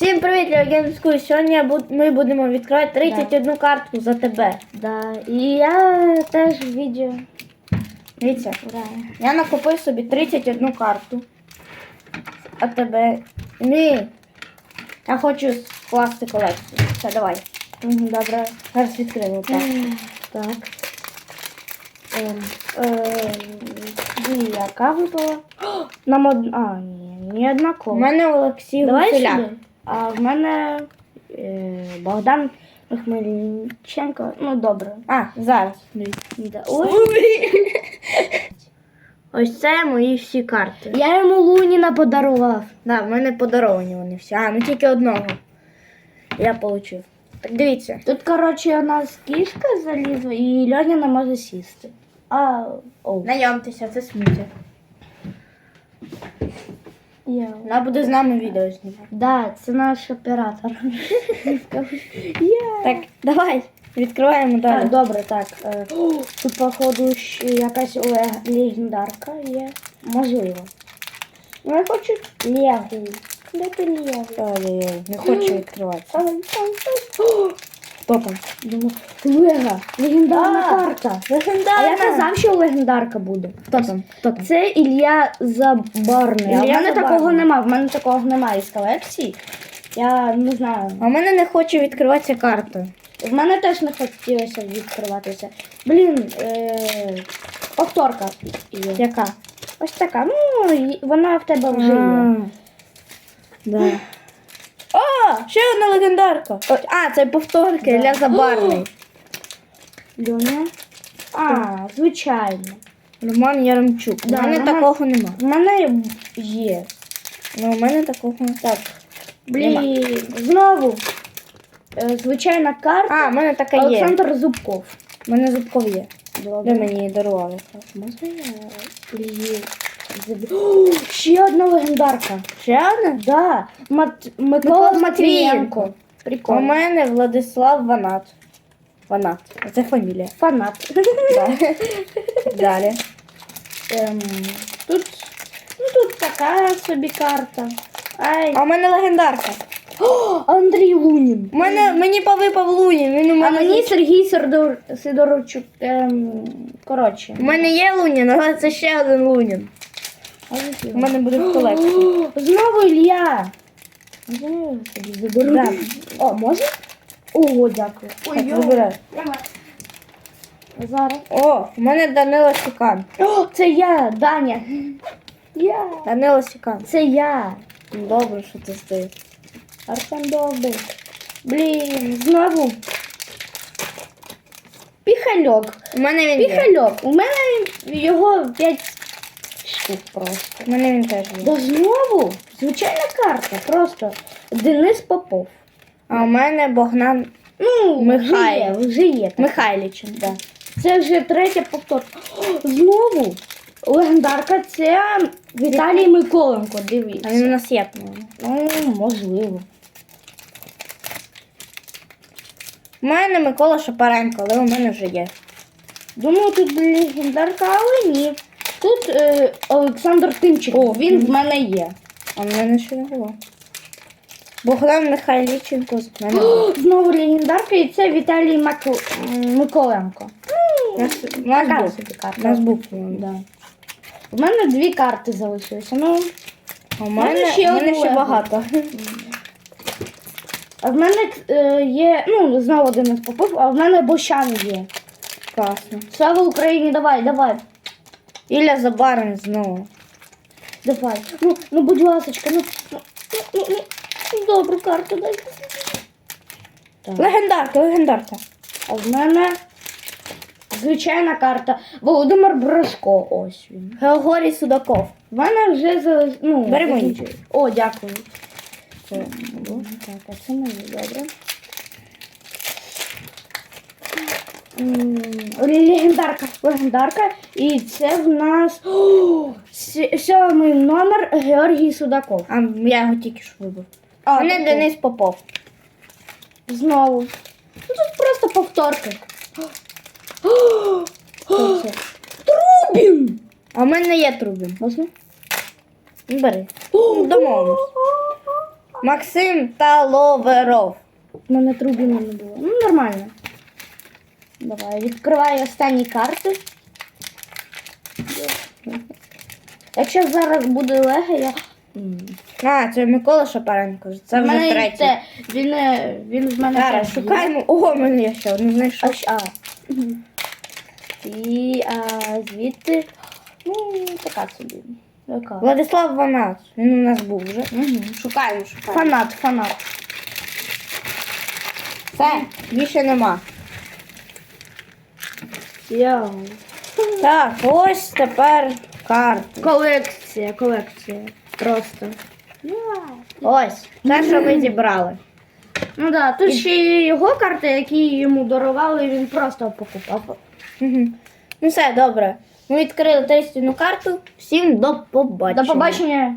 Всім привіт. Сьогодні я буд- ми будемо відкривати 31 картку за тебе. Да, і я теж відео. Дивіться, Да. я накопив собі 31 карту. А тебе. Ні. Я хочу скласти колекцію. Все, давай. Добре. Зараз відкриємо. Так. Так. Ем, е, яка випала? Нам од... А, ні, ні У мене Олексій сюди. А в мене е, Богдан Хмельниченко. Ну, добре. А, зараз. Ой. Ось це мої всі карти. Я йому Луніна подарував. Да, в мене подаровані вони всі. А, ну тільки одного. Я отримав. Так дивіться. Тут, коротше, у нас кішка залізла і Льоня не може сісти. А, о. Знайомтеся, це сміття. Я. Вона буде з нами відео знімати. Да, це наш оператор. Так, давай, відкриваємо далі. Так, добре, так. е, Тут, походу, ще якась ле- легендарка є. Можливо. Ну, я хочу Легу. Де ти Легу? Ой-ой-ой, не хочу відкривати. Там, там, там. О, Там? Думаю, Лего, легендарна А, карта. Легендарна. А я казав, що легендарка буде. Хто там? Хто там? Це Ілля Забарний. а в Ілля мене Забарний. такого нема. В мене такого немає з колекції. Я не знаю. А в мене не хоче відкриватися карта. В мене теж не хотілося відкриватися. Блін, е- повторка є. Яка? Ось така. Ну, і вона в тебе вже є. Да. О, ще одна легендарка. О, а, це повторки для забарний. Льоня. А, звичайно. Роман Яремчук. У Да, мене Роман- такого нема. В мене є. Ну, у мене такого. Так. Блін, знову. Е, звичайна карта. А, в мене така є. Олександр Зубков. У мене зубков є. Ви мені її дарували. Можна я її О, Ще одна легендарка. Ще одна? Да. Мат... Микола Микола Матвієнко. Матвієнко. У мене Владислав Ванат. Ванат. Це фамілія. Фанат. Да. Далі. Ем, тут, ну, тут така собі карта. Ай. А в мене легендарка. О, Андрій Лунін. У мене, мені повипав Лунін. Він у А мене, мені Сергій Сидор... Сидорчук. Ем, коротше. у мене є Лунін, але це ще один Лунін. У мене буде в колекції. Знову Ілля. Да. О, може? Ого, дякую. Так, вибирай. Зараз. О, у мене Данило Сікан. О, це я, Даня. Я. Данило Сікан. Це я. Добре, що ти стоїш. Артем Довбик. Блін, знову. Піхальок. У мене він є. Піхальок. У мене його 5 штук просто. У мене він теж є. Да знову звичайна карта. Просто Денис Попов. А у мене Богдан Ну, Михайло. вже є, вже є. так. Да. Це вже третя повторка. О, Знову легендарка це Віталій Миколенко. А він у Дивіться. нас є, по-моєму. Ну, можливо. У мене Микола Шапаренко, але у мене вже є. Думаю, тут легендарка, але ні. Тут е, Олександр Тимчик. О, він в мене є. А в мене ще не було. Богдан Михайліченко з мене. О, Знову легендарка, і це Віталій Мако... м, Миколенко. У нас, нас Така був. собі У карта. нас був. по-моєму. Да. У мене дві карти залишилися. Ну, А у мене мене, ще у мене одну ще Лего. багато. а в мене е, є, ну, знову Денис Попов, а в мене Бощан є. Класно. Слава Україні, давай, давай. Ілля Забарин знову. Давай. Ну, ну будь ласочка, ну, ну, ну, ну, ну, добру карту дай. Так. Легендарка, легендарка. А в мене звичайна карта. Володимир Брашко. Ось він. Георгій Судаков. В мене вже за ну, такі- інший. О, дякую. Це було. Так, а це мені добре. Легендарка, легендарка. І це в нас О, сьомий номер Георгій Судаков. А я його тільки що вибив. А, мене. Денис Попов. Знову. Ну тут просто повторки. Це? Трубін! А в мене є Трубін. Можна? Бери. Домовимось. Максим Таловеров. У мене трубіна не було. Ну, нормально. Давай, відкриваю останні карти. Якщо зараз буде лего, я. А, це Микола Шапаренко. Це В мене третій. це, Він, е, він з мене. Зараз є. шукаємо. О, мене є ще один знайшов. А, а. І а, звідти. Ну, така собі. Яка? Владислав Ванат. Він у нас був вже. Угу. Шукаємо, шукаємо. Фанат, фанат. Все, більше нема. Йоу. Так, ось тепер карти. Колекція, колекція. Просто. Ось, те, що ми зібрали. Ну да, тут ще й його карти, які йому дарували, він просто покупав. Мгм. Ну все, добре. Ми відкрили 31 карту. Всім до побачення. До побачення.